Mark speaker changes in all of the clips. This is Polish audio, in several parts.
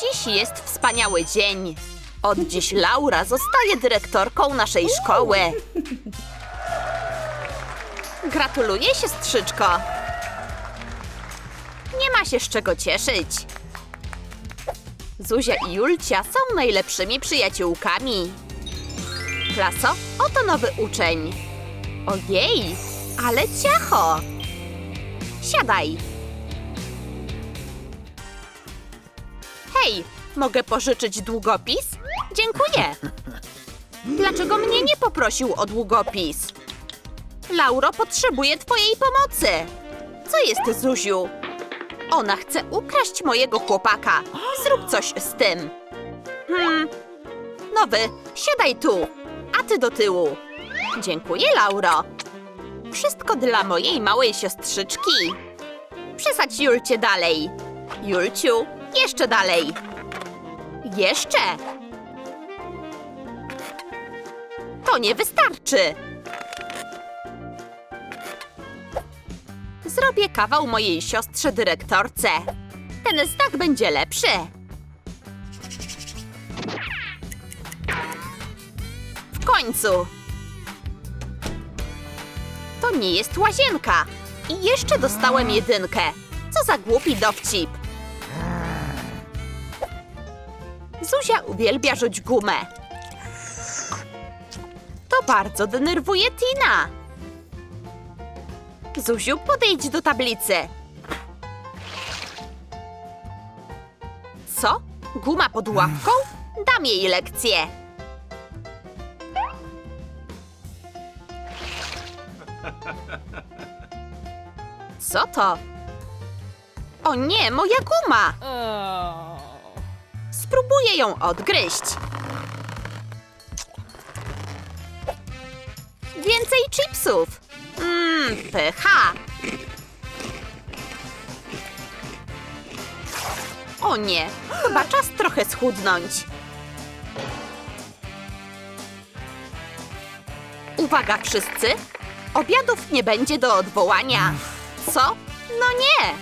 Speaker 1: Dziś jest wspaniały dzień. Od dziś Laura zostaje dyrektorką naszej szkoły. Gratuluję, siostrzyczko. Nie ma się z czego cieszyć. Zuzia i Julcia są najlepszymi przyjaciółkami. Klaso, oto nowy uczeń. Ojej, ale ciacho! Siadaj. Hej, mogę pożyczyć długopis? Dziękuję. Dlaczego mnie nie poprosił o długopis? Lauro potrzebuje twojej pomocy. Co jest, Zuziu? Ona chce ukraść mojego chłopaka. Zrób coś z tym. Hmm. Nowy, siadaj tu, a ty do tyłu. Dziękuję, Lauro. Wszystko dla mojej małej siostrzyczki. Przesadź Julcie dalej. Julciu, jeszcze dalej. Jeszcze. To nie wystarczy. Zrobię kawał mojej siostrze dyrektorce. Ten znak będzie lepszy. W końcu. To nie jest łazienka. I jeszcze dostałem jedynkę. Co za głupi dowcip. Zuzia uwielbia rzuć gumę. To bardzo denerwuje Tina. Zuziu, podejdź do tablicy. Co? Guma pod ławką? Dam jej lekcję. Co to? O nie, moja guma! Spróbuję ją odgryźć. Więcej chipsów. Mmm, pycha. O nie, chyba czas trochę schudnąć. Uwaga wszyscy, obiadów nie będzie do odwołania. Co? No nie.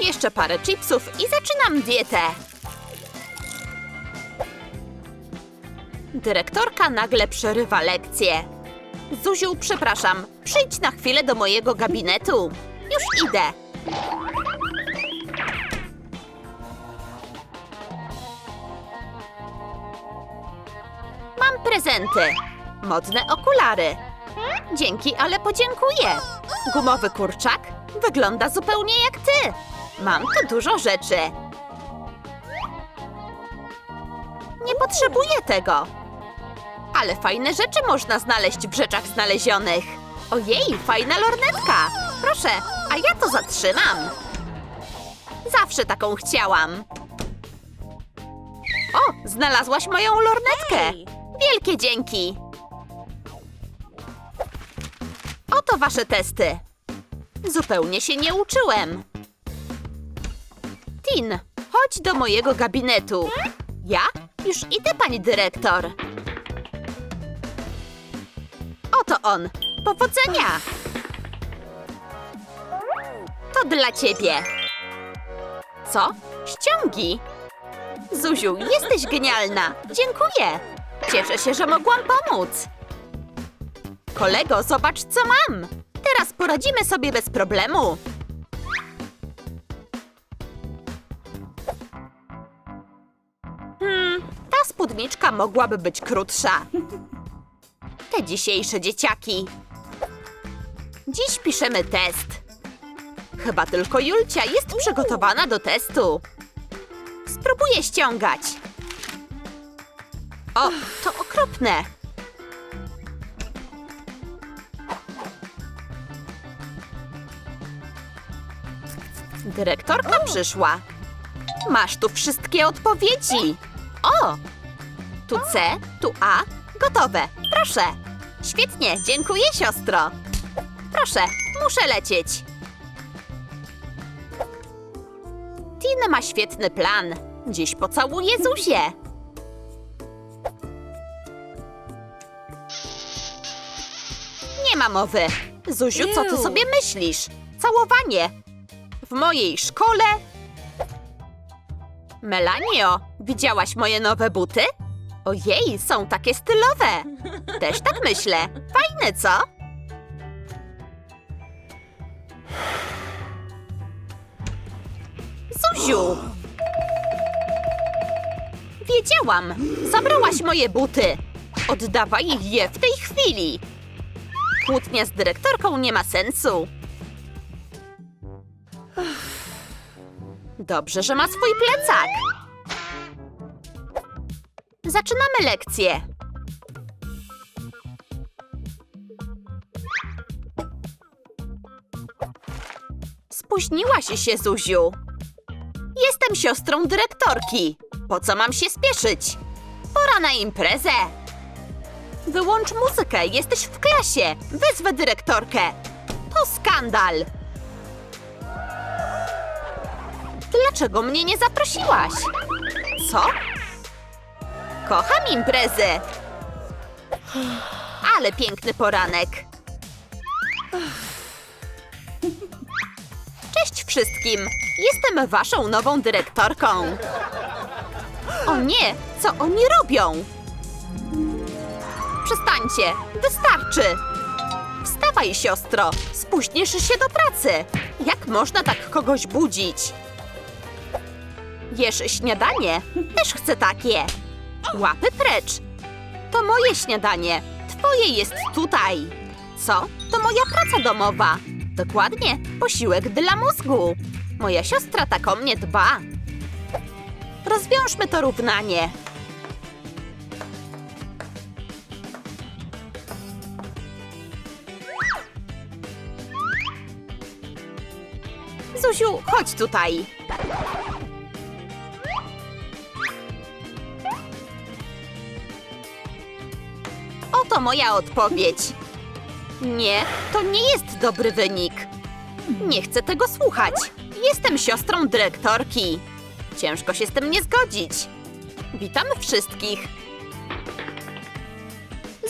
Speaker 1: Jeszcze parę chipsów i zaczynam dietę. Dyrektorka nagle przerywa lekcję. Zuziu, przepraszam, przyjdź na chwilę do mojego gabinetu. Już idę. Mam prezenty. Modne okulary. Dzięki, ale podziękuję. Gumowy kurczak wygląda zupełnie jak ty. Mam tu dużo rzeczy. Nie potrzebuję tego. Ale fajne rzeczy można znaleźć w rzeczach znalezionych. Ojej, fajna lornetka. Proszę, a ja to zatrzymam. Zawsze taką chciałam. O, znalazłaś moją lornetkę. Wielkie dzięki. Oto wasze testy. Zupełnie się nie uczyłem. Tin, chodź do mojego gabinetu. Ja? Już idę, pani dyrektor. Oto on. Powodzenia! To dla ciebie. Co? Ściągi? Zuziu, jesteś genialna. Dziękuję. Cieszę się, że mogłam pomóc. Kolego, zobacz, co mam. Teraz poradzimy sobie bez problemu. Spódniczka mogłaby być krótsza. Te dzisiejsze dzieciaki. Dziś piszemy test. Chyba tylko Julcia jest przygotowana do testu. Spróbuję ściągać. O, to okropne. Dyrektorka przyszła. Masz tu wszystkie odpowiedzi. O! Tu C, tu A. Gotowe. Proszę. Świetnie, dziękuję, siostro. Proszę, muszę lecieć. Tin ma świetny plan. Dziś pocałuję Zuzię. Nie ma mowy. Zuziu, co ty sobie myślisz? Całowanie. W mojej szkole? Melanio, widziałaś moje nowe buty? Ojej, są takie stylowe. Też tak myślę. Fajne, co? Zuziu! Wiedziałam! Zabrałaś moje buty! Oddawaj je w tej chwili! Kłótnia z dyrektorką nie ma sensu. Dobrze, że ma swój plecak. Zaczynamy lekcję. Spóźniłaś się, Zuziu. Jestem siostrą dyrektorki. Po co mam się spieszyć? Pora na imprezę. Wyłącz muzykę, jesteś w klasie. Wezwę dyrektorkę. To skandal. Dlaczego mnie nie zaprosiłaś? Co? Kocham imprezy. Ale piękny poranek. Cześć wszystkim! Jestem waszą nową dyrektorką. O nie, co oni robią? Przestańcie, wystarczy. Wstawaj, siostro, spóźnisz się do pracy. Jak można tak kogoś budzić? Jesz śniadanie? Też chcę takie. Łapy precz. To moje śniadanie. Twoje jest tutaj. Co? To moja praca domowa. Dokładnie, posiłek dla mózgu. Moja siostra tak o mnie dba. Rozwiążmy to równanie. Zuziu, chodź tutaj. Moja odpowiedź. Nie, to nie jest dobry wynik. Nie chcę tego słuchać. Jestem siostrą dyrektorki. Ciężko się z tym nie zgodzić. Witam wszystkich.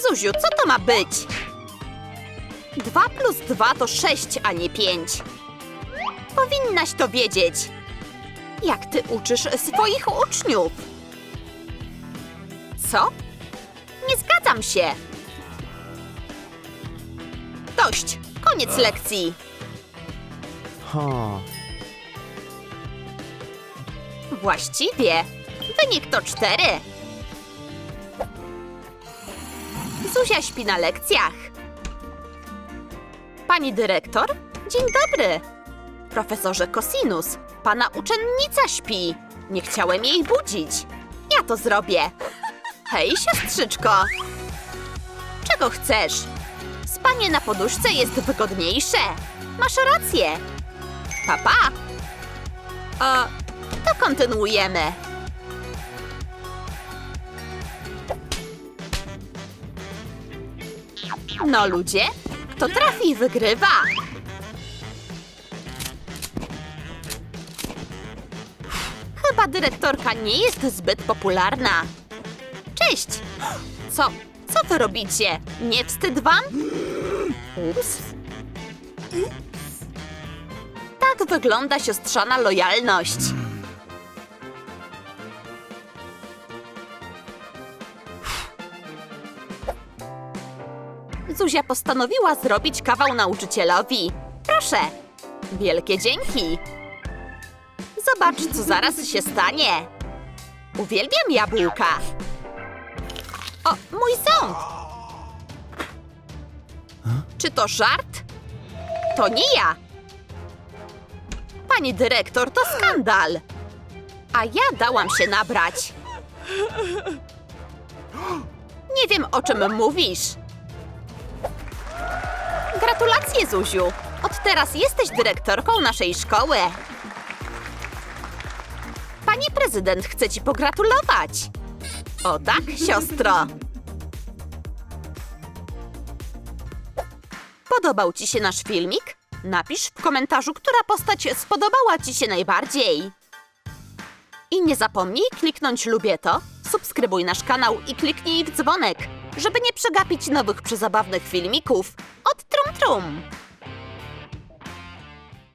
Speaker 1: Zuziu, co to ma być? 2 plus 2 to 6, a nie 5. Powinnaś to wiedzieć. Jak ty uczysz swoich uczniów? Co? Nie zgadzam się. Dość. Koniec lekcji.
Speaker 2: Huh.
Speaker 1: Właściwie wynik to cztery. Zuzia śpi na lekcjach. Pani dyrektor, dzień dobry. Profesorze Cosinus, pana uczennica śpi. Nie chciałem jej budzić. Ja to zrobię. Hej, siostrzyczko. Czego chcesz? Spanie na poduszce jest wygodniejsze. Masz rację. Papa. A, to kontynuujemy. No ludzie, kto trafi, wygrywa. Chyba dyrektorka nie jest zbyt popularna. Cześć! Co? Co wy robicie? Nie wstyd wam? Ups. Tak wygląda siostrzana lojalność. Zuzia postanowiła zrobić kawał nauczycielowi. Proszę. Wielkie dzięki. Zobacz, co zaraz się stanie. Uwielbiam jabłka. O, mój ząb. Czy to żart? To nie ja. Pani dyrektor, to skandal. A ja dałam się nabrać. Nie wiem, o czym mówisz. Gratulacje, Zuziu. Od teraz jesteś dyrektorką naszej szkoły. Pani prezydent chce ci pogratulować. O tak, siostro. Podobał ci się nasz filmik? Napisz w komentarzu, która postać spodobała ci się najbardziej. I nie zapomnij kliknąć lubię to, subskrybuj nasz kanał i kliknij w dzwonek, żeby nie przegapić nowych przezabawnych filmików od Trum Trum.